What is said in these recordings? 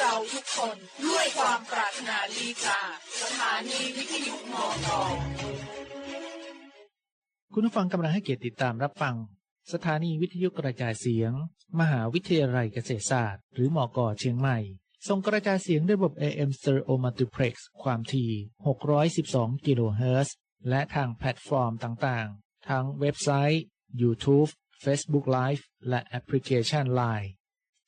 เราทุกคนด้วยความปรารถนาดีจากสถานีวิทยุมอกอคุณผู้ฟังกำลังให้เกียรติติดตามรับฟัง สถานีวิทยุกระจายเสียง มหาวิทยาลัยเกษตรศาสตร์ หรือมอกอเชียงใหม่ส่งกระจายเสียงด้วยระบบ AM Stereo Multiplex ความถี่ 612 กิโลเฮิรตซ์ และทางแพลตฟอร์มต่างๆ ทั้งเว็บไซต์ YouTube Facebook Live และแอปพลิเคชัน Line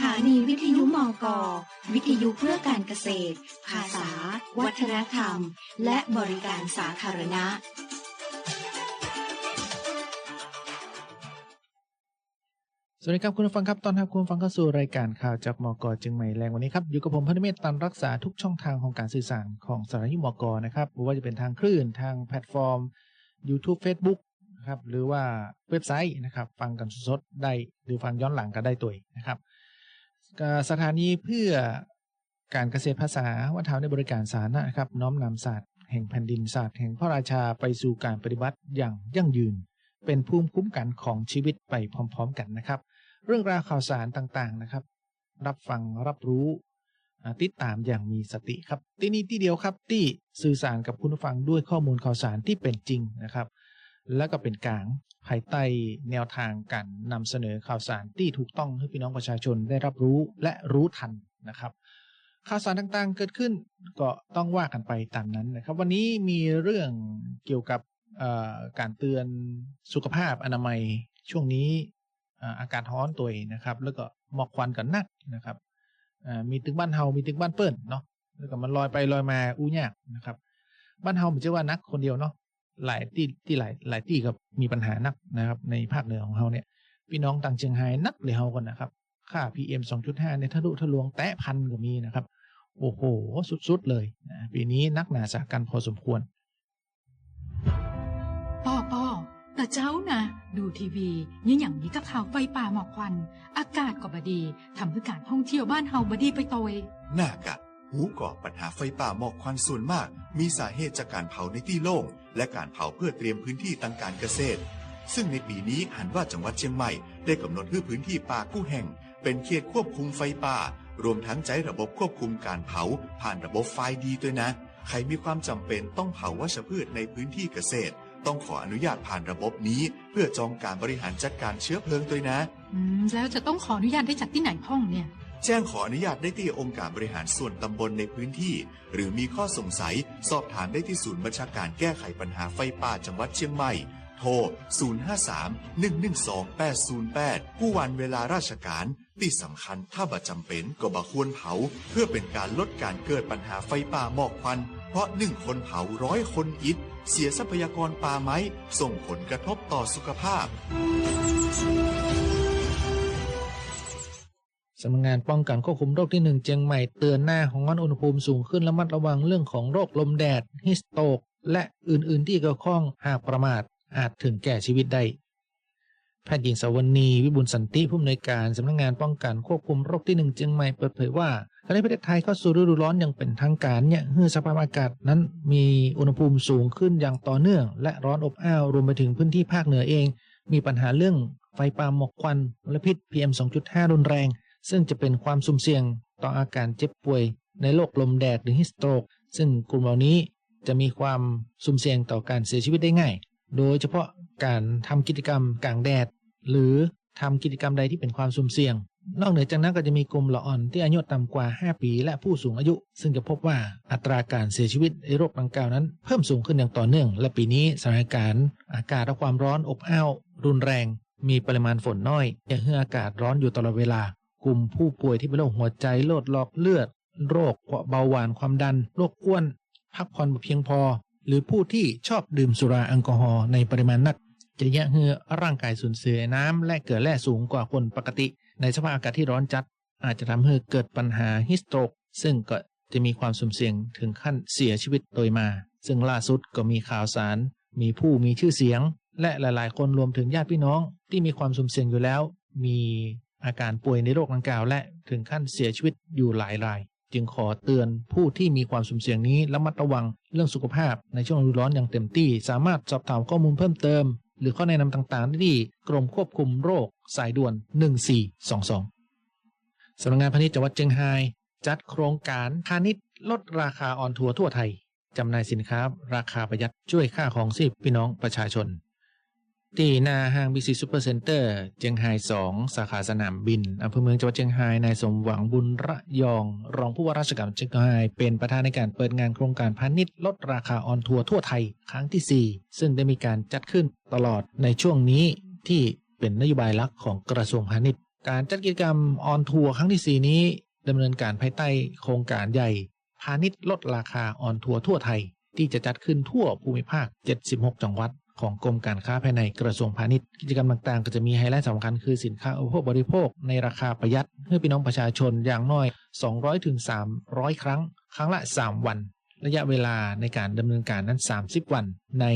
ถานีวิทยุมกอวิทยุเพื่อการเกษตร ภาษา วัฒนธรรม และบริการสาธารณะ สวัสดีครับคุณผู้ฟังครับ ตอนรับคุณผู้ฟังเข้าสู่รายการข่าวจากมกจึงใหม่แรงวันนี้ครับ อยู่กับผมพันุเมศตันรักษาทุกช่องทางของการสื่อสารของสถานีมกนะครับไม่ว่าจะเป็นทางคลื่นทางแพลตฟอร์ม YouTube Facebook นะครับหรือว่าเว็บไซต์นะครับฟังกันสดๆได้หรือฟังย้อนหลังก็ได้ตัวนะครับ สถานีเพื่อการเกษตรภาษาวัฒนธรรมในบริการสาธารณะครับ น้อมนำศาสตร์แห่งแผ่นดินศาสตร์แห่งพระราชาไปสู่การปฏิบัติอย่างยั่งยืน เป็นภูมิคุ้มกันของชีวิตไปพร้อม ๆ กันนะครับ เรื่องราวข่าวสารต่างๆนะครับ รับฟังรับรู้ติดตามอย่างมีสติครับ ที่นี่ที่เดียวครับที่สื่อสารกับคุณผู้ฟังด้วยข้อมูลข่าวสารที่เป็นจริงนะครับ แล้วก็เป็นกลางภายใต้แนวทางการนำเสนอข่าวสารที่ถูกต้องให้พี่น้องประชาชนได้รับรู้และรู้ทันนะครับ ข่าวสารต่างๆเกิดขึ้นก็ต้องว่ากันไปตามนั้นนะครับ วันนี้มีเรื่องเกี่ยวกับการเตือนสุขภาพอนามัยช่วงนี้อากาศร้อนตัวนะครับ แล้วก็หมอกควันกันนักนะครับมีตึกบ้านเฮามีตึกบ้านเปิ้นเนาะแล้วก็มันลอยไปลอยมาอู้ยากนะครับ บ้านเฮาไม่ใช่ว่านักคนเดียวเนาะ หลายที่ที่หลายหลายที่ก็มีปัญหานักนะครับ ในภาคเหนือของเฮาเนี่ยพี่น้องต่างเชียงไฮ้นักเลยเฮากันนะครับ ค่า PM 2.5เนี่ยทะลุทะลวงแตะพันก็มีนะครับ โอ้โห สุดๆเลยนะปีนี้นักหนาสากันพอสมควรป้อป้อแต่เจ้านะดูทีวียังอย่างนี้ก็ข่าวไฟป่าหมอกควัน อากาศก็บดีทำให้การท่องเที่ยวบ้านเฮาบดีไปโตยหน้ากะ หูก่อปัญหาไฟป่าหมอกควันส่วนมาก มีสาเหตุจากการเผาในที่โล่งและการเผาเพื่อเตรียมพื้นที่ทางการเกษตร ซึ่งในปีนี้หันว่าจังหวัดเชียงใหม่ได้กำหนดให้พื้นที่ป่ากู้แห่ง เป็นเขตควบคุมไฟป่า รวมทั้งใช้ระบบควบคุมการเผา ผ่านระบบไฟดีด้วยนะ ใครมีความจำเป็นต้องเผาวัชพืชในพื้นที่เกษตร ต้องขออนุญาตผ่านระบบนี้ เพื่อจองการบริหารจัดการเชื้อเพลิงด้วยนะ อืม แล้วจะต้องขออนุญาตได้จากที่ไหนพ่องเนี่ย แจ้งขออนุญาตได้ที่องค์การบริหารส่วนตำบลในพื้นที่ หรือมีข้อสงสัยสอบถามได้ที่ศูนย์บัญชาการแก้ไขปัญหาไฟป่าจังหวัดเชียงใหม่ โทร 053-112-808 ผู้วันเวลาราชการ ที่สำคัญถ้าบ่จำเป็นก็บควรเผา เพื่อเป็นการลดการเกิดปัญหาไฟป่าหมอกควัน เพราะหนึ่งคนเผาร้อยคนอิฐเสียทรัพยากรป่าไม้ ส่งผลกระทบต่อสุขภาพ สำนักงานป้องกันควบคุมโรคที่หนึ่งเจียงใหม่เตือนหน้าของอุณหภูมิสูงขึ้นระมัดระวังเรื่องของโรคลมแดดฮิสโตก และอื่นๆ ที่เกี่ยวข้องหากประมาทอาจถึงแก่ชีวิตได้แพทย์หญิงสวนีวิบุลสันติผู้อำนวยการสำนักงานป้องกันควบคุมโรคที่หนึ่งเชียงใหม่เปิดเผยว่าขณะที่ประเทศไทยเข้าสู่ฤดูร้อนอย่างเป็นทางการเนี่ยเมื่อสภาพอากาศนั้นมีอุณหภูมิสูงขึ้นอย่างต่อเนื่อง และร้อนอบอ้าวรวมไปถึงพื้นที่ภาคเหนือเอง มีปัญหาเรื่องไฟป่าหมอกควันมละพิษ PM 2.5 รุนแรง ซึ่งจะเป็นความสุ่มเสี่ยงต่ออาการเจ็บป่วยในโรคลมแดดหรือฮิสโตรก ซึ่งกลุ่มเหล่านี้จะมีความสุ่มเสี่ยงต่อการเสียชีวิตได้ง่าย โดยเฉพาะการทำกิจกรรมกลางแดด หรือทำกิจกรรมใดที่เป็นความสุ่มเสี่ยง นอกเหนือจากนั้นก็จะมีกลุ่มละอ่อนที่อายุต่ำกว่า 5 ปี และผู้สูงอายุ ซึ่งจะพบว่าอัตราการเสียชีวิตในโรคดังกล่าวนั้น เพิ่มสูงขึ้นอย่างต่อเนื่อง และปีนี้สถานการณ์อากาศและความร้อนอบอ้าวรุนแรง มีปริมาณฝนน้อยอย่างเฮืออากาศร้อนอยู่ตลอดเวลา กลุ่มผู้ป่วยที่เป็นโรคหัวใจโรคหลอดเลือด โรคเบาหวานความดัน โรคอ้วน พักผ่อนไม่เพียงพอ หรือผู้ที่ชอบดื่มสุราแอลกอฮอล์ในปริมาณนัก จะแยะเหือร่างกายสูญเสียน้ำและเกลือแร่สูงกว่าคนปกติ ในสภาพอากาศที่ร้อนจัด อาจจะทำให้เกิดปัญหาฮิสโตรกซึ่งก็จะมีความสุ่มเสี่ยงถึงขั้นเสียชีวิตโดยมา ซึ่งล่าสุดก็มีข่าวสาร มีผู้มีชื่อเสียง และหลาย ๆ คนรวมถึงญาติพี่น้องที่มีความสุ่มเสี่ยงอยู่แล้ว มี อาการป่วยในโรคดังกล่าว และถึงขั้นเสียชีวิตอยู่หลายราย จึงขอเตือนผู้ที่มีความสุ่มเสี่ยงนี้ระมัดระวังเรื่องสุขภาพในช่วงฤดูร้อนอย่างเต็มที่ สามารถสอบถามข้อมูลเพิ่มเติม หรือข้อแนะนำต่างๆ ได้ที่กรมควบคุมโรคสายด่วน 1422สำนักงานพาณิชย์จังหวัดเชียงรายจัดโครงการพาณิชย์ลดราคาออนทัวร์ทั่วไทยจำหน่ายสินค้า ราคาประหยัดช่วยค่าของชีพพี่น้องประชาชน ที่หน้าห้างบีซีซูเปอร์เซ็นเตอร์เจียงไฮ้2สาขาสนามบินอำเภอเมืองจังหวัดเชียงรายนายสมหวังบุญระยอง รองผู้ว่าราชการเชียงรายเป็นประธานในการเปิดงานโครงการพาณิชย์ลดราคาออนทัวร์ทั่วไทยครั้งที่ 4 ซึ่งได้มีการจัดขึ้นตลอดในช่วงนี้ที่เป็นนโยบายหลักของกระทรวงพาณิชย์ การจัดกิจกรรมออนทัวร์ครั้งที่ 4 นี้ดำเนินการภายใต้โครงการใหญ่ พาณิชย์ลดราคาออนทัวร์ทั่วไทย ที่จะจัดขึ้นทั่วภูมิภาค 76 จังหวัด ของกรมการค้าภายในกระทรวงพาณิชย์กิจกรรมต่างๆ ก็จะมีไฮไลท์สำคัญคือสินค้าอุปโภคบริโภคในราคาประหยัดให้พี่น้องประชาชนอย่างน้อย200ถึง300 ครั้ง ครั้งละ 3 วัน ระยะเวลาในการดำเนินการนั้น 30 วัน ใน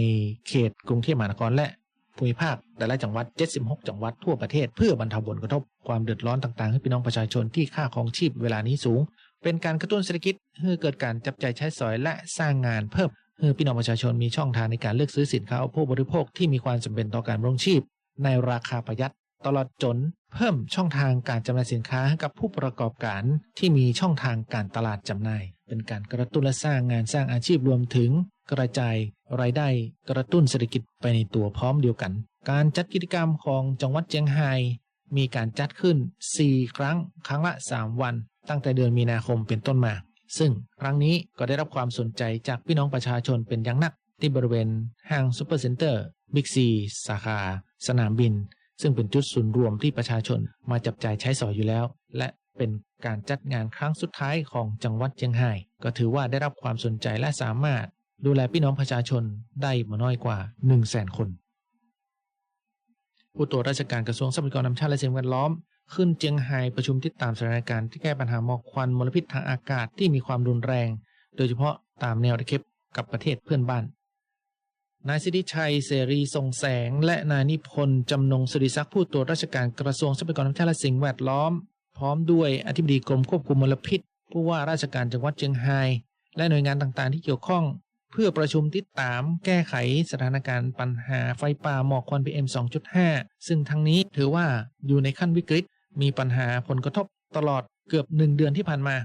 เขตกรุงเทพมหานครและภูมิภาคแต่ละจังหวัด 76 จังหวัดทั่วประเทศ เพื่อบรรเทาผลกระทบความเดือดร้อนต่างๆ ให้พี่น้องประชาชนที่ค่าของชีพเวลานี้สูง เป็นการกระตุ้นเศรษฐกิจให้เกิดการจับใจใช้สอยและสร้างงานเพิ่ม พี่น้องประชาชนมีช่องทางในการเลือกซื้อสินค้าอุปโภคบริโภคที่มีความจำเป็นต่อการดำรงชีพ ในราคาประหยัดตลอดจนเพิ่มช่องทางการจำหน่ายสินค้าให้กับผู้ประกอบการที่มีช่องทางการตลาดจำหน่าย เป็นการกระตุ้นและสร้างงานสร้างอาชีพรวมถึงกระจายรายได้กระตุ้นเศรษฐกิจไปในตัวพร้อมเดียวกัน การจัดกิจกรรมของจังหวัดเจียงไฮ้มีการจัดขึ้น 4 ครั้ง ครั้งละ 3 วัน ตั้งแต่เดือนมีนาคมเป็นต้นมา ซึ่งครั้งนี้ก็ได้รับความสนใจจากพี่น้องประชาชนเป็นอย่างนักที่บริเวณห้างซูเปอร์เซ็นเตอร์บิ๊กซีสาขา สนามบิน ซึ่งเป็นจุดศูนย์รวมที่ประชาชนมาจับจ่ายใช้สอยอยู่แล้ว และเป็นการจัดงานครั้งสุดท้ายของจังหวัดเชียงรายก็ถือว่าได้รับความสนใจและสามารถ ดูแลพี่น้องประชาชนได้มาน้อยกว่า 1 0 0 0 0แสนคน ผู้ตรวจราชการกระทรวงทรัพยากรธรรมชาติและสิ่งแวดล้อม ขึ้นเจียงไฮ้ประชุมติดตามสถานการณ์ที่แก้ปัญหาหมอกควันมลพิษทางอากาศที่มีความรุนแรง โดยเฉพาะตามแนวตะเข็บกับประเทศเพื่อนบ้าน นายสิทธิชัยเสรีทรงแสง และนายนิพนธ์จำนงสุริศักดิ์ผู้ตรวจราชการกระทรวงทรัพยากรธรรมชาติและสิ่งแวดล้อม พร้อมด้วยอธิบดีกรมควบคุมมลพิษ ผู้ว่าราชการจังหวัดเชียงไฮ้และหน่วยงานต่างๆ ที่เกี่ยวข้อง เพื่อประชุมติดตามแก้ไขสถานการณ์ปัญหาไฟป่าหมอกควัน PM 2.5 ซึ่งทั้งนี้ถือว่าอยู่ในขั้นวิกฤต มีปัญหาผลกระทบตลอดเกือบหนึ่งเดือนที่ผ่านมา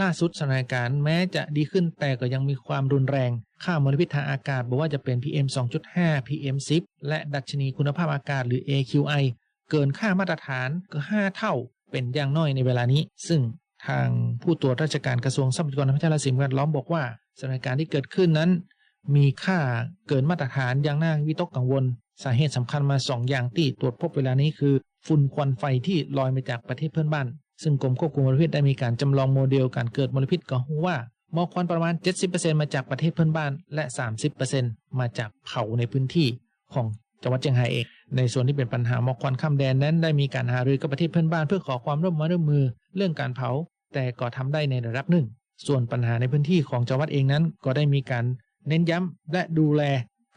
ล่าสุดสถานการณ์แม้จะดีขึ้นแต่ก็ยังมีความรุนแรง ค่ามลพิษทางอากาศบอกว่าจะเป็น PM 2.5 PM 10 และดัชนีคุณภาพอากาศหรือ AQI เกินค่ามาตรฐานก็5เท่า เป็นอย่างน้อยในเวลานี้ ซึ่งทางผู้ตรวจราชการกระทรวงทรัพยากรธรรมชาติและสิ่งแวดล้อมบอกว่าสถานการณ์ที่เกิดขึ้นนั้น มีค่าเกินมาตรฐานอย่างน่าวิตกกังวล สาเหตุสำคัญมาสองอย่างที่ตรวจพบเวลานี้คือ ฝุ่นควันไฟที่ลอยมาจากประเทศเพื่อนบ้าน ซึ่งกรมควบคุมมลพิษได้มีการจำลองโมเดลการเกิดมลพิษก็รู้ว่าหมอกควันประมาณ 70%มาจากประเทศเพื่อนบ้าน และ 30%มาจากเผาในพื้นที่ของจังหวัดเชียงรายเอง ในส่วนที่เป็นปัญหาหมอกควันข้ามแดนนั้น ได้มีการหารือกับประเทศเพื่อนบ้านเพื่อขอความร่วมมือร่วมมือเรื่องการเผา แต่ก็ทำได้ในระดับหนึ่ง ส่วนปัญหาในพื้นที่ของจังหวัดเองนั้น ก็ได้มีการเน้นย้ำและดูแล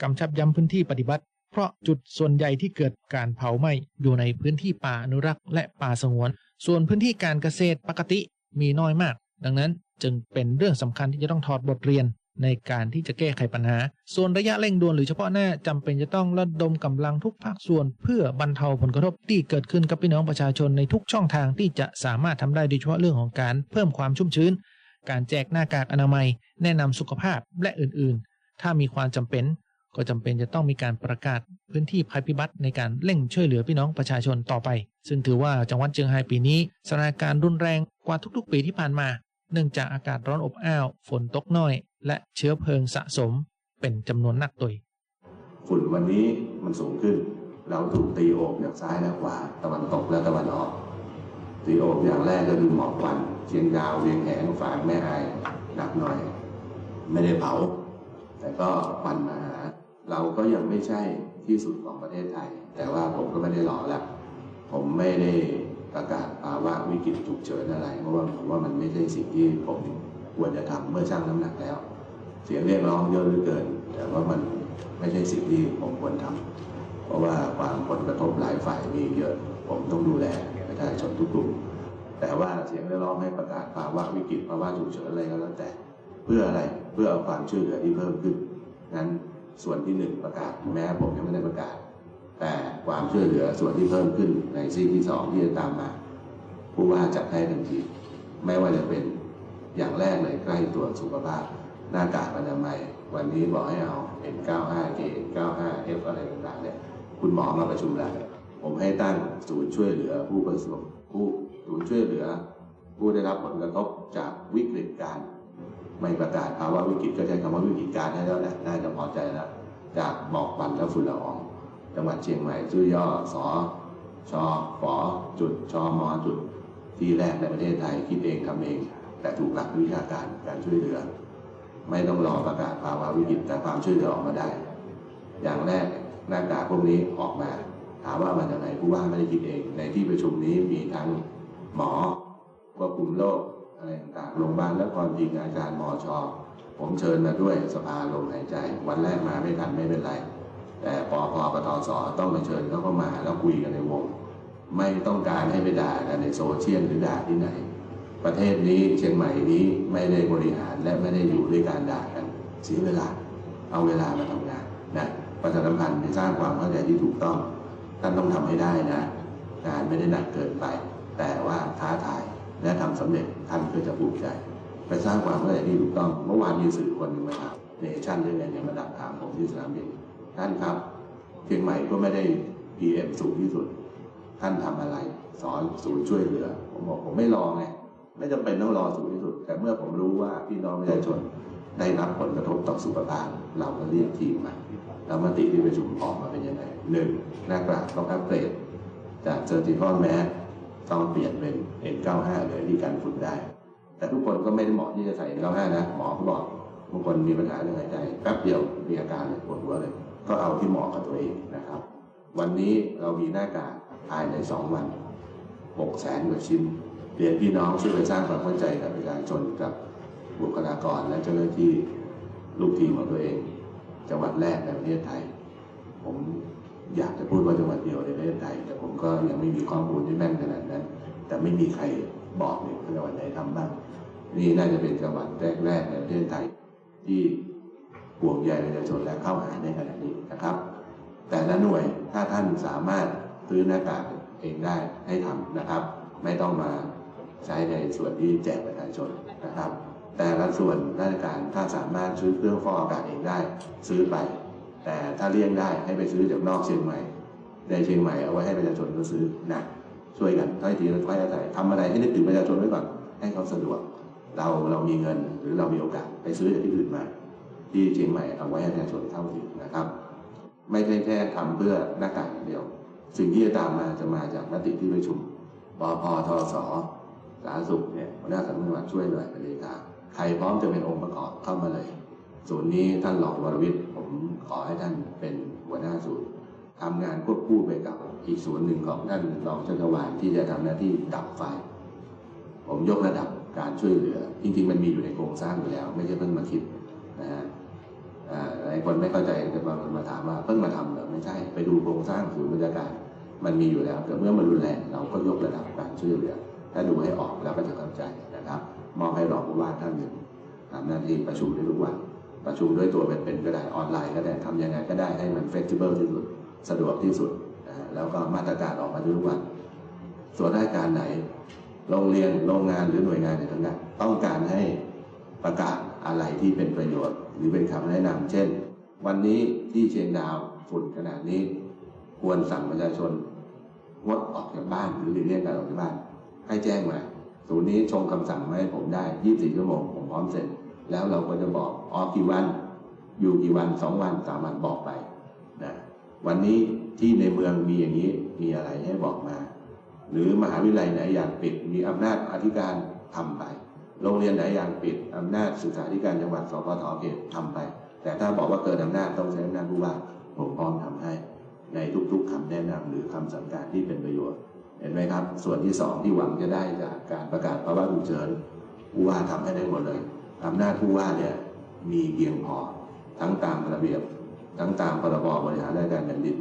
กำชับย้ำพื้นที่ปฏิบัติ เพราะจุดส่วนใหญ่ที่เกิดการเผาไหม้อยู่ในพื้นที่ป่าอนุรักษ์และป่าสงวน ส่วนพื้นที่การเกษตรปกติมีน้อยมาก ดังนั้นจึงเป็นเรื่องสำคัญที่จะต้องถอดบทเรียนในการที่จะแก้ไขปัญหา ส่วนระยะเร่งด่วนหรือเฉพาะหน้าจำเป็นจะต้องระดมกำลังทุกภาคส่วน เพื่อบรรเทาผลกระทบที่เกิดขึ้นกับพี่น้องประชาชนในทุกช่องทางที่จะสามารถทำได้โดยเฉพาะเรื่องของการเพิ่มความชุ่มชื้น การแจกหน้ากากอนามัย แนะนำสุขภาพและอื่นๆ ถ้ามีความจำเป็น ก็จำเป็นจะต้องมีการประกาศพื้นที่ภัยพิบัติในการเร่งช่วยเหลือพี่น้องประชาชนต่อไป ซึ่งถือว่าจังหวัดเชียงรายปีนี้สถานการณ์รุนแรงกว่าทุกๆ ปีที่ผ่านมา เนื่องจากอากาศร้อนอบอ้าว ฝนตกน้อย และเชื้อเพลิงสะสมเป็นจำนวนนักตุยฝุ่นวันนี้มันสูงขึ้น เราถูกตีโอบจากซ้ายและขวาตะวันตกและตะวันออกตีโอบอย่างแรกก็คือหมอกควันเชียงดาวเวียงแหงฝางแม่อายหนักหน่อย ไม่ได้เผา แต่ก็ควันมาหา เราก็ยังไม่ใช่ที่สุดของประเทศไทย แต่ว่าผมก็ไม่ได้รอแล้ว ผมไม่ได้ประกาศภาวะวิกฤตฉุกเฉินอะไร เพราะว่าผมว่ามันไม่ใช่สิ่งที่ผมควรจะทำเมื่อชั่งน้ำหนักแล้ว เสียงเรียกร้องเยอะเหลือเกิน แต่ว่ามันไม่ใช่สิ่งที่ผมควรทำเพราะว่าความผลกระทบหลายฝ่ายมีเยอะ ผมต้องดูแลประชาชนทุกกลุ่มแต่ว่าเสียงเรียกร้องให้ประกาศภาวะวิกฤตภาวะฉุกเฉินอะไรก็แล้วแต่ เพื่ออะไรเพื่อเอาความช่วยเหลือที่เพิ่มขึ้นงั้น ส่วนที่หนึ่งประกาศแม้ผมยังไม่ได้ประกาศ แต่ความช่วยเหลือส่วนที่เพิ่มขึ้นในซีที่สองที่จะตามมาผู้ว่าจัดให้ทันทีไม่ว่าจะเป็นอย่างแรกเลยใกล้ตัวสุขภาพ หน้ากากอนามัย วันนี้บอกให้เอา N95 K95 F อะไรต่างๆเนี่ยคุณหมอมาประชุมแล้วผมให้ตั้งศูนย์ช่วยเหลือผู้ประสบผู้ศูนย์ช่วยเหลือ ผู้ได้รับผลกระทบจากวิกฤตการณ์ ไม่ประกาศภาวะวิกฤตก็ใช้คำว่าวิกฤตการณ์ให้แล้วแหละน่าจะพอใจแล้วจากหมอกควันและฝุ่นละออง จังหวัดเชียงใหม่ชื่อย่อสอชอฝอจุดชอมอจุดที่แรกในประเทศไทยคิดเองทำเอง แต่ถูกหลักวิชาการการช่วยเหลือ ไม่ต้องรอประกาศภาวะวิกฤตแต่ความช่วยเหลือออกมาได้ อย่างแรกหน้ากากพวกนี้ออกมา ถามว่ามาจากไหนผู้ว่าไม่ได้คิดเอง ในที่ประชุมนี้มีทั้งหมอควบคุมโรค อะไรต่างๆโรงพยาบาลและความจริงอาจารย์มอชอผมเชิญมาด้วยสภาลมหายใจ วันแรกมาไม่ทันไม่เป็นไร แต่ปอพปตสต้องมาเชิญเขาเข้ามาแล้วคุยกันในวง ไม่ต้องการให้ไปด่ากันในโซเชียลหรือด่าที่ไหน ประเทศนี้เชียงใหม่นี้ไม่ได้บริหารและไม่ได้อยู่ด้วยการด่ากันเสียเวลา เอาเวลามาทำงานนะประชาสัมพันธ์สร้างความเข้าใจที่ถูกต้องท่านต้องทำให้ได้นะงานไม่ได้หนักเกินไป แต่ว่าท้าทาย และทำสำเร็จท่านก็จะภูมิใจไปสร้างความเข้าใจที่ถูกต้องเมื่อวานมีสื่อคนหนึ่งมาถามเนชั่นเรื่องอะไรเนี่ยมาดักถามผมที่สนามบินท่านครับเชียงใหม่ก็ไม่ได้ PM สูงที่สุด ท่านทำอะไร สอนศูนย์ช่วยเหลือ ผมบอกผมไม่รอไงไม่จำเป็นต้องรอสูงที่สุด แต่เมื่อผมรู้ว่าพี่น้องประชาชนได้รับผลกระทบต่อสุขภาพเราก็เรียกทีมมาแล้วมติที่ประชุมออกมาเป็นยังไงหนึ่งหน้ากากต้องอัปเกรดจากเซอร์ติฟอนแมส ต้องเปลี่ยนเป็น N95 เลยที่กันฝุ่นได้ แต่ทุกคนก็ไม่ได้เหมาะที่จะใส่ N95 นะหมอเขาบอกบางคนมีปัญหาเรื่องหายใจแป๊บเดียวมีอาการเลยปวดหัวเลย ก็เอาที่เหมาะกับตัวเองนะครับ วันนี้เรามีหน้ากากภายในสองวันหกแสนกว่าชิ้นเรียนพี่น้องช่วยกันสร้างความเข้าใจกับประชาชนกับบุคลากรและเจ้าหน้าที่ลูกทีมของตัวเองจังหวัดแรกในประเทศไทย ผม อยากจะพูดว่าจังหวัดเดียวในประเทศไทยแต่ผมก็ยังไม่มีข้อมูลที่แม่นขนาดนั้น แต่ไม่มีใครบอกเลยว่าจังหวัดไหนทำบ้างนี่น่าจะเป็นจังหวัดแรกๆในประเทศไทย ที่ห่วงใยประชาชนและเข้าหาในขณะนี้นะครับ แต่ละหน่วยถ้าท่านสามารถซื้อหน้ากากเองได้ให้ทำนะครับ ไม่ต้องมาใช้ในส่วนที่แจกประชาชนนะครับ แต่ละส่วนราชการถ้าสามารถซื้อเครื่องฟอกอากาศเองได้ ซื้อไป แต่ถ้าเลี่ยงได้ให้ไปซื้อจากนอกเชียงใหม่ ในเชียงใหม่เอาไว้ให้ประชาชนก็ซื้อนะช่วยกันถ้อยทีถ้อยอาศัยทำอะไรให้นึกถึงประชาชนไว้ก่อนให้เขาสะดวก เราเรามีเงินหรือเรามีโอกาสไปซื้อจากที่อื่นมา ที่เชียงใหม่เอาไว้ให้ประชาชนเท่าถึงนะครับ ไม่ใช่แค่ทำเพื่อหน้ากากเดียว สิ่งที่จะตามมาจะมาจากมติที่ประชุมปพทสสาธารณสุขเนี่ยหัวหน้าสำนักงานช่วยหน่วยเป็นเลขาใครพร้อมจะเป็นองค์ประกอบเข้ามาเลยศูนนี้ท่านหลองวรวิทย์ ผมขอให้ท่านเป็นหัวหน้าศูนย์ทำงานควบคู่ไปกับอีกศูนย์หนึ่งของท่านรองจักรวาลที่จะทำหน้าที่ดับไฟ ผมยกระดับการช่วยเหลือ จริง ๆ มันมีอยู่ในโครงสร้างอยู่แล้ว ไม่ใช่เพิ่งมาคิดนะฮะอ่าในคนไม่เข้าใจจะมามาถามว่าเพิ่งมาทำหรือไม่ใช่ไปดูโครงสร้างศูนย์บรรยากาศมันมีอยู่แล้วแต่เมื่อมันรุนแรงเราก็ยกระดับการช่วยเหลือ ถ้าดูให้ออกแล้วก็จะเข้าใจนะครับ มอบให้รองผู้ว่าท่านหนึ่งทำหน้าที่ประชุมได้ทุกวัน ประชุมด้วยตัวเป็นๆก็ได้ออนไลน์ก็ได้ทำยังไงก็ได้ให้มันเฟสติเบิลที่สุดสะดวกที่สุดนะแล้วก็มาตรการออกมาทุกวัน ส่วนราชการไหน โรงเรียนโรงงานหรือหน่วยงานไหนทั้งนั้นต้องการให้ประกาศอะไรที่เป็นประโยชน์ หรือเป็นคำแนะนำเช่น วันนี้ที่เชียงดาวฝุ่นขนาดนี้ ควรสั่งประชาชนงดออกจากบ้านหรือหลีกเลี่ยงการออกจากบ้าน ให้แจ้งมาศูนย์นี้ชงคำสั่งมาให้ผมได้ 24 ชั่วโมงผมพร้อมเซ็น แล้วเราก็จะบอกออกกี่วัน อยู่กี่วันสองวันสามวันบอกไปนะวันนี้ที่ในเมืองมีอย่างนี้มีอะไรให้บอกมา หรือมหาวิทยาลัยไหนอยากปิด มีอำนาจอธิการทำไป โรงเรียนไหนอยากปิดอำนาจศึกษาธิการจังหวัดสพทเขตทำไป แต่ถ้าบอกว่าเกินอำนาจต้องใช้อำนาจผู้ว่าผมพร้อมทำให้ ในทุกๆคำแนะนำหรือคำสั่งการที่เป็นประโยชน์เห็นไหมครับ ส่วนที่สองที่หวังจะได้จากการประกาศภาวะฉุกเฉินผู้ว่าทำให้ได้หมดเลย อำนาจผู้ว่าเนี่ยมีเพียงพอ ทั้งตามระเบียบ ทั้งตามพรบบริหารราชการแผ่นดิน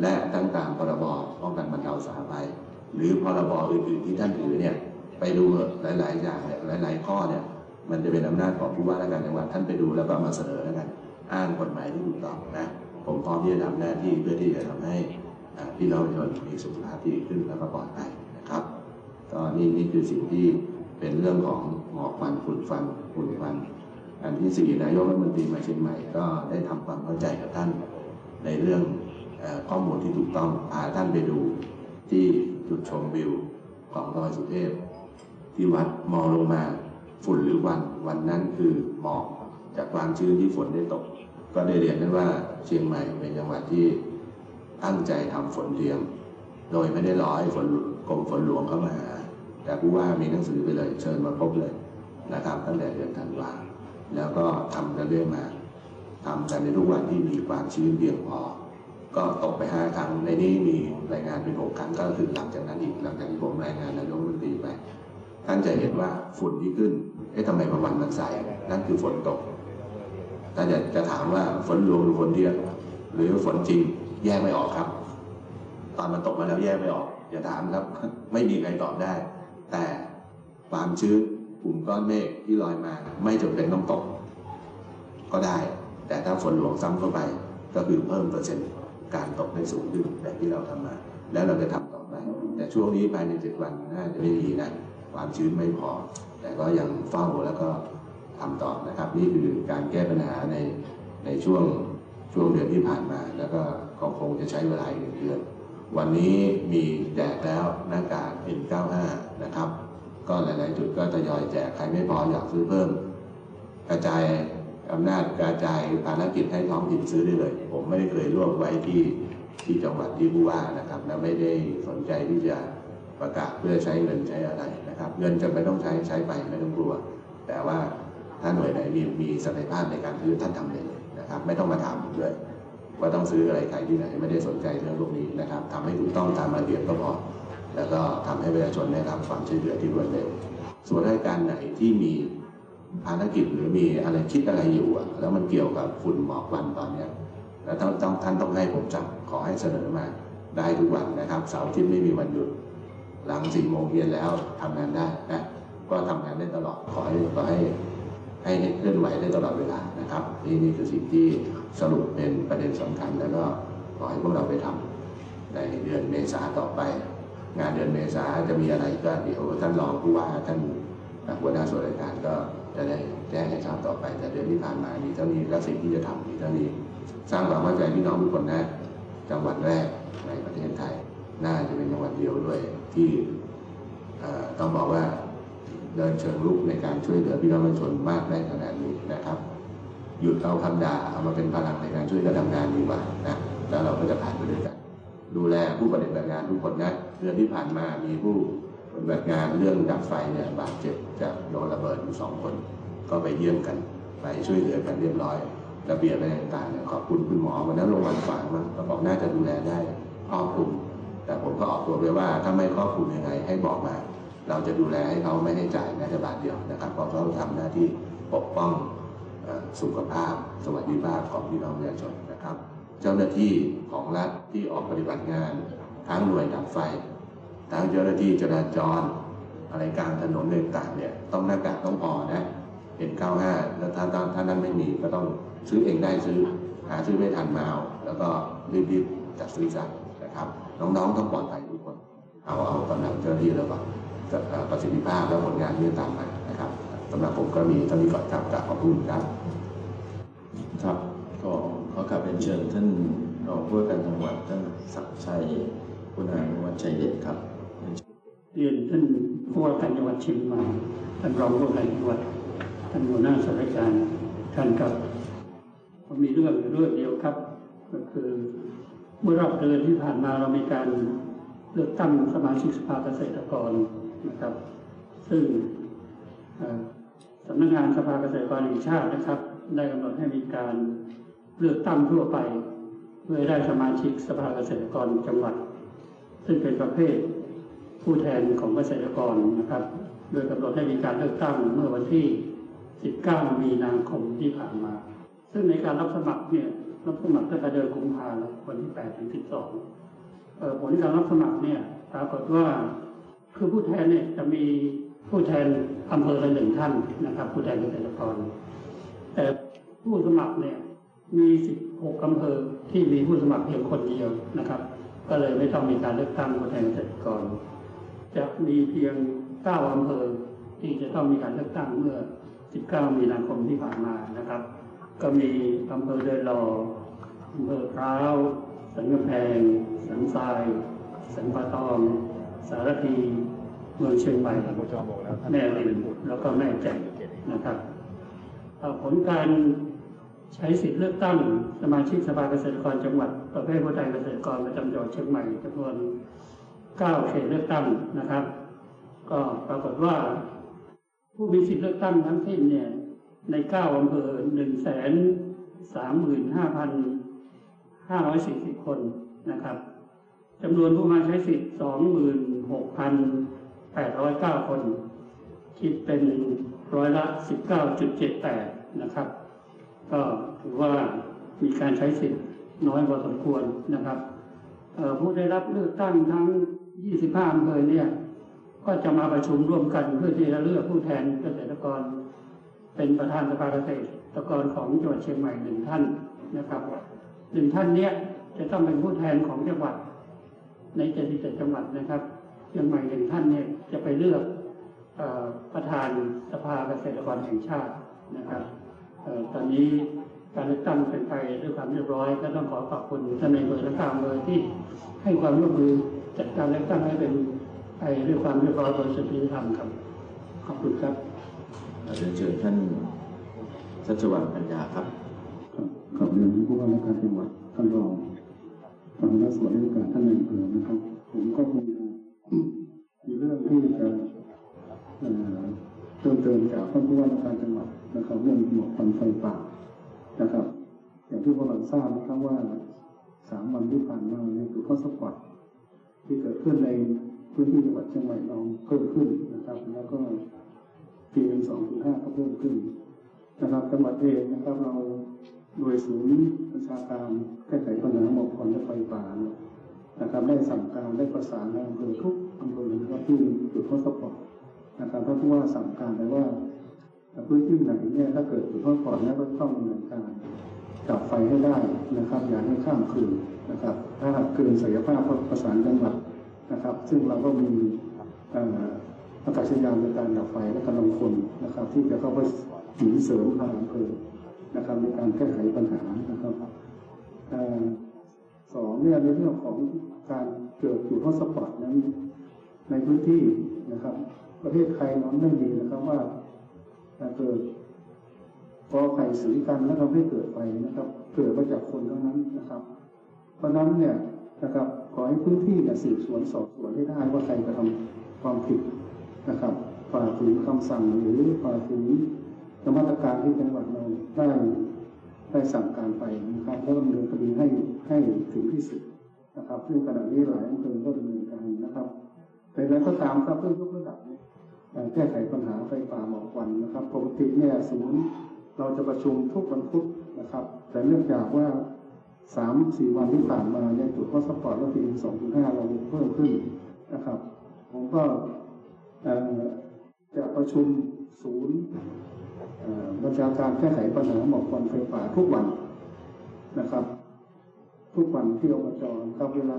และทั้งตามพรบป้องกันบรรเทาสาธารณภัย หรือพรบอื่นๆที่ท่านถือเนี่ยไปดูหลาย ๆ อย่างเนี่ยหลาย ๆ ข้อเนี่ยมันจะเป็นอำนาจของผู้ว่าราชการจังหวัดท่านไปดูแล้วก็มาเสนอแล้วกันอ้างกฎหมายที่ถูกต้องนะผมพร้อมที่จะทำหน้าที่เพื่อที่จะทำให้พี่น้องประชาชนมีสุขภาพที่ดีขึ้นแล้วก็ปลอดภัยนะครับก็นี่นี่คือสิ่งที่เป็นเรื่องของ หมอกควันฝุ่นฟันฝุ่นควันอันที่สี่นายกรัฐมนตรีมาเชียงใหม่ก็ได้ทำความเข้าใจกับท่าน ในเรื่องอข้อมูลที่ถูกต้องพาท่านไปดูที่จุดชมวิวของดอยสุเทพ ที่วัดมองลงมาฝุ่นหรือวันวันนั้นคือหมอกจากความชื้นที่ฝนได้ตก ก็ได้เรียนได้ว่าเชียงใหม่เป็นจังหวัดที่ตั้งใจทำฝนเทียม โดยไม่ได้รอให้ฝนกรมฝนหลวงเข้ามาหาแต่ผู้ว่ามีหนังสือไปเลย เชิญมาพบเลย นะครับตั้งแต่เดือนธันวาแล้วก็ทำกันเรื่อยมาทำกันในทุกวันที่มีความชื้นเพียงพอก็ตกไปห้าครั้งในนี้มีรายงานเป็นหกครั้งก็คือหลังจากนั้นอีกหลังจากที่ผมรายงานนายกรัฐมนตรีไปท่านจะเห็นว่าฝุ่นที่ขึ้นเอ๊ะทำไมบางวันมันใสนั่นคือฝนตกถ้าจะจะถามว่าฝนหลวงหรือฝนเทียมหรือฝนจริงแยกไม่ออกครับ ตอนมันตกมาแล้วแยกไม่ออกอย่าถามครับ ไม่มีใครตอบได้ แต่ความชื้น ลุ่มก้อนเมฆที่ลอยมา ไม่จำเป็นต้องตก ก็ได้ แต่ถ้าฝนหลวงซ้ำเข้าไป ก็คือเพิ่มเปอร์เซ็นต์การตกได้สูงขึ้นแบบที่เราทำมา แล้วเราจะทำต่อไป แต่ช่วงนี้ภายในเจ็ดวันน่าจะไม่มีนะความชื้นไม่พอ แต่ก็ยังเฝ้าแล้วก็ทำต่อนะครับ นี่คือการแก้ปัญหาในในช่วงช่วงเดือนที่ผ่านมา แล้วก็ก็คงจะใช้เวลาอีกหนึ่งเดือน วันนี้มีแจกแล้วหน้ากาก N95 นะครับ ก็หลาย ๆ จุดก็ทยอยแจกใครไม่พออยากซื้อเพิ่ม กระจายอำนาจกระจายภารกิจให้ท้องถิ่นซื้อได้เลย ผมไม่ได้เคยรวบไว้ที่ที่จังหวัดที่ผู้ว่านะครับ และไม่ได้สนใจที่จะประกาศเพื่อใช้เงินใช้อะไรนะครับ เงินจะไม่ต้องใช้ใช้ไปไม่ต้องกลัว แต่ว่าถ้าหน่วยไหนมีมีศักยภาพในการซื้อท่านทำเลยนะครับ ไม่ต้องมาถามผมเลยว่าต้องซื้ออะไรใครที่ไหนไม่ได้สนใจเรื่องพวกนี้นะครับทำให้ถูกต้องตามระเบียบก็พอ แล้วก็ทำให้ประชาชนได้รับความช่วยเหลือที่รวดเร็ว ส่วนราชการไหนที่มีภารกิจหรือมีอะไรคิดอะไรอยู่อะแล้วมันเกี่ยวกับฝุ่นหมอกควันตอนเนี้ยแล้วต้องต้องท่านต้องให้ผมจับขอให้เสนอมาได้ทุกวันนะครับ เสาร์ที่ไม่มีวันหยุด หลังสี่โมงเย็นแล้วทำงานได้นะก็ทำงานได้ตลอดขอให้ขอให้ให้เคลื่อนไหวได้ตลอดเวลานะครับนี่นี่คือสิ่งที่สรุปเป็นประเด็นสำคัญแล้วก็ขอให้พวกเราไปทำในเดือนเมษาต่อไป งานเดือนเมษาจะมีอะไรก็เดี๋ยวท่านรองผู้ว่าท่านหัวหน้าส่วนราชการก็จะได้แจ้งให้ทราบต่อไป แต่เดือนที่ผ่านมามีเท่านี้และสิ่งที่จะทำมีเท่านี้สร้างความเข้าใจพี่น้องทุกคนนะจังหวัดแรกในประเทศไทย น่าจะเป็นจังหวัดเดียวด้วยที่ต้องบอกว่าเดินเชิงลุกในการช่วยเหลือพี่น้องประชาชนมากได้ขนาดนี้นะครับหยุดเอาคำด่าเอามาเป็นพลังในการช่วยกันทำงานดีกว่านะแล้วเราก็จะผ่านไปด้วยกัน ดูแลผู้ปฏิบัติงานทุกคนนะเดือนที่ผ่านมามีผู้ปฏิบัติงานเรื่องดับไฟเนี่ยบาดเจ็บจากโดนระเบิดอยู่สองคน ก็ไปเยี่ยมกัน ไปช่วยเหลือกันเรียบร้อยระเบียบอะไรต่างๆเนี่ยขอบคุณคุณหมอวันนั้นโรงพยาบาลฝางมันก็บอกน่าจะดูแลได้ครอบคลุม แต่ผมก็ออกตัวไปว่าถ้าไม่ครอบคลุมยังไงให้บอกมา เราจะดูแลให้เขาไม่ให้จ่ายแม้แต่บาทเดียวนะครับเพราะเขาทำหน้าที่ปกป้องสุขภาพ สวัสดิภาพของพี่น้องประชาชนนะครับ เจ้าหน้าที่ของรัฐที่ออกปฏิบัติงาน ทั้งหน่วยดับไฟ ทั้งเจ้าหน้าที่จราจร อะไรกลางถนนต่างเนี่ยต้องหน้ากากต้องพอนะเป็น95 แล้วถ้าถ้าถ้านั้นไม่มีก็ต้องซื้อเองได้ซื้อ หาซื้อไม่ทันมาเอาแล้วก็รีบๆจัดซื้อซะนะครับ น้องๆต้องปลอดภัยทุกคน เอาเอากำลังเจ้าหน้าที่แล้วก็ประสิทธิภาพและผลงานที่ตามมานะครับสำหรับผมก็มีเท่านี้ก่อนครับกราบขอบคุณครับครับ ก็ขอกลับเรียนเชิญท่านรองผู้ว่าการจังหวัดท่านศักดิ์ชัยคุณานุวัชชัยเดชครับเรียนเชิญท่านผู้ว่าการจังหวัดเชียงใหม่ท่านรองผู้ว่าการจังหวัดท่านหัวหน้าส่วนราชการท่านครับผมมีเรื่องอยู่เรื่องเดียวครับ ก็คือเมื่อรอบเดือนที่ผ่านมาเรามีการเลือกตั้งสมาชิกสภาเกษตรกรนะครับ ซึ่งสำนักงานสภาเกษตรกรแห่งชาตินะครับ ได้กำหนดให้มีการ เลือกตั้งทั่วไปเพื่อได้สมาชิกสภาเกษตรกรจังหวัด ซึ่งเป็นประเภทผู้แทนของเกษตรกรนะครับ โดยกำหนดให้มีการเลือกตั้งเมื่อวันที่ 19 มีนาคมที่ผ่านมา ซึ่งในการรับสมัครเนี่ยรับสมัครตั้งแต่เดือนกุมภาพันธ์วันที่ 8 ถึง 12เอ่อผลการรับสมัครเนี่ยปรากฏว่าคือผู้แทนเนี่ยจะมีผู้แทนอำเภอละหนึ่งท่านนะครับ ผู้แทนเกษตรกร แต่ผู้สมัครเนี่ย มี16อำเภอที่มีผู้สมัครเพียงคนเดียวนะครับ ก็เลยไม่ต้องมีการเลือกตั้งผู้แทนเกษตรกรจะมีเพียง9อำเภอที่จะต้องมีการเลือกตั้งเมื่อ 19 มีนาคมที่ผ่านมานะครับ ก็มีอำเภอเดินรออำเภอพร้าวสันกำแพง สันทราย สันป่าตอง สารพีเมืองเชียงใหม่แม่ริมแล้วก็แม่แจ่มนะครับเอ่อผลการ ใช้สิทธิ์เลือกตั้งสมาชิกสภาเกษตรกรจังหวัด ประเภทผู้แทนเกษตรกรประจำจังหวัดเชียงใหม่จำนวน9เขตเลือกตั้งนะครับ ก็ปรากฏว่า ผู้มีสิทธิ์เลือกตั้งทั้งสิ้นเนี่ยใน 9อำเภอ1 3 5 540 คนนะครับจำนวนผู้มาใช้สิทธิ์ 26,809 คน คิดเป็นร้อยละ 19.78 นะครับ ก็ถือว่ามีการใช้สิทธิ์น้อยพอสมควรนะครับผู้ได้รับเลือกตั้งทั้ง 25อำเภอเนี่ย ก็จะมาประชุมร่วมกันเพื่อที่จะเลือกผู้แทนเกษตรกร เป็นประธานสภาเกษตรกรของจังหวัดเชียงใหม่หนึ่งท่านนะครับหนึ่งท่านเนี้ยจะต้องเป็นผู้แทนของจังหวัด ใน77จังหวัดนะครับเชียงใหม่หนึ่งท่านเนี่ยจะไปเลือกอประธานสภาเกษตรกรแห่งชาตินะครับ ตอนนี้การเลือกตั้งเป็นไปด้วยความเรียบร้อย ก็ต้องขอขอบคุณท่านในายอำเภอและข้ามเบอร์ที่ให้ความร่วมมือจัดการเลือกตั้งให้เป็นไปด้วยความเรียบร้อยบริสุทธิ์ยุติธรรมครับขอบคุณครับเรียนเชิญท่านชัชวัฒน์ปัญญาครับครับขอบคุณผู้ว่าราชการจังหวัดท่านรองทางด้านส่วนราชการท่านในอำเภอนะครับ ผมก็คงจะมีเรื่องที่จะเอ่อเติมเติมจากท่านผู้ว่าราชการจังหวัด นะครับเรื่องหมอกควันไฟป่านะครับ อย่างที่พวกเราทราบนะครับว่าสามวันที่ผ่านมาในจุดทดสปอตที่เกิดขึ้นในพื้นที่จังหวัดเชียงใหม่เราเพิ่มขึ้นนะครับ แล้วก็ PM 2.5ก็เพิ่มขึ้นนะครับจังหวัดเองนะครับเราโดยศูนย์ประชาการแก้ไขปัญหาหมอกควันและไฟป่านะครับ ได้สั่งการได้ประสานในอำเภอทุกอำเภอนะครับที่จุดทดสอบนะครับท่านผู้ว่าสั่งการไปว่า พื้นที่ไหนเนี่ยถ้าเกิดจุดทดสอบเนี่ยก็ต้องดำเนินการดับไฟให้ได้นะครับ อย่าให้ข้ามคืนนะครับ ถ้าหากเกินศักยภาพก็ประสานจังหวัดนะครับ ซึ่งเราก็มีอากาศยานในการดับไฟและกำลังคนนะครับ ที่จะเข้าไปหนุนเสริมทางอำเภอนะครับในการแก้ไขปัญหานะครับสองเนี่ยในเรื่องของการเกิดจุดฮอสปอตนั้นในพื้นที่นะครับ ประเทศไทยนั้นไม่มีนะครับว่า เกิดกอไข่สีกันแล้วทำให้เกิดไฟนะครับ เกิดมาจากคนเท่านั้นนะครับ เพราะนั้นเนี่ยนะครับขอให้พื้นที่เนี่ยสืบสวนสอบสวนให้ได้ว่าใครกระทำความผิดนะครับฝ่าฝืนคำสั่งหรือฝ่าฝืนมาตรการที่จังหวัดเราได้ได้สั่งการไปนะครับแล้วดำเนินคดีให้ให้ถึงที่สุดนะครับซึ่งขณะนี้หลายอำเภอก็ดำเนินการนะครับแต่แล้วก็ตามครับเพื่อยกระดับเนี่ยเอ่อ แก้ไขปัญหาไฟป่าหมอกควันนะครับปกติเนี่ยศูนย์เราจะประชุมทุกวันพุธนะครับ แต่เนื่องจากว่าสามสี่วันที่ผ่านมาเนี่ยจุดพาสปอร์ตและทีสองจุดห้าเราเพิ่มขึ้นนะครับ ผมก็จะประชุมศูนย์เอ่อบัญชาการแก้ไขปัญหาหมอกควันไฟป่าทุกวันนะครับ ทุกวันที่อบจครับเวลา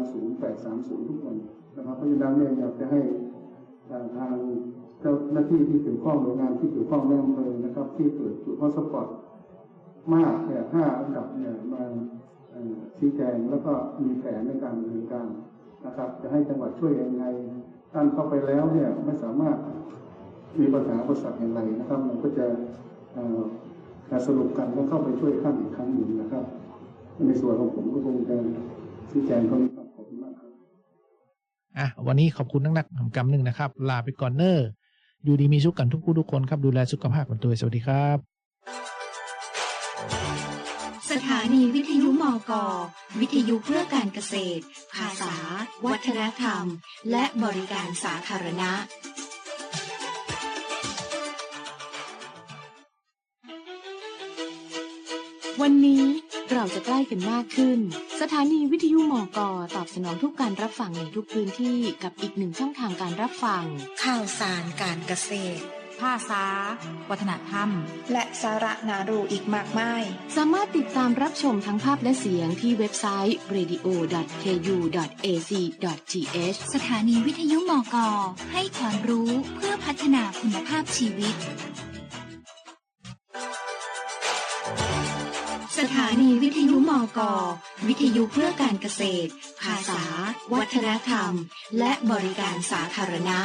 0830 ทุกวันนะครับเพราะฉะนั้นเนี่ยอยากจะให้ทาง เจ้าหน้าที่ที่เกี่ยวข้องหน่วยงานที่เกี่ยวข้องในอำเภอนะครับ ที่เปิดจุดพาสปอร์ตมากเนี่ยห้าอันดับเนี่ยมาชี้แจงแล้วก็มีแผนในการดำเนินการนะครับ จะให้จังหวัดช่วยยังไงท่านเข้าไปแล้วเนี่ยไม่สามารถมีปัญหาอุปสรรคอย่างไรนะครับมันก็จะการสรุปกันแล้วเข้าไปช่วยท่านอีกครั้งหนึ่งนะครับ ในส่วนของผมก็คงจะชี้แจงเท่านี้ครับขอบคุณมากครับอะวันนี้ขอบคุณนักนักๆกำหนึ่งนะครับ ลาไปก่อนเนอร์ อยู่ดีมีสุขกันทุกผู้ทุกคนครับดูแลสุขภาพกันตัวสวัสดีครับ สถานีวิทยุมก วิทยุเพื่อการเกษตร ภาษา วัฒนธรรม และบริการสาธารณะวันนี้ เราจะใกล้กันมากขึ้น สถานีวิทยุมกตอบสนองทุกการรับฟังในทุกพื้นที่กับอีกหนึ่งช่องทางการรับฟัง ข่าวสารการเกษตร ภาษา วัฒนธรรม และสาระนารูอีกมากมาย สามารถติดตามรับชมทั้งภาพและเสียงที่เว็บไซต์ radio.ku.ac.th สถานีวิทยุมกให้ความรู้เพื่อพัฒนาคุณภาพชีวิต ถานีวิทยุมกวิทยุเพื่อการเกษตร ภาษา วัฒนธรรม และบริการสาธารณะ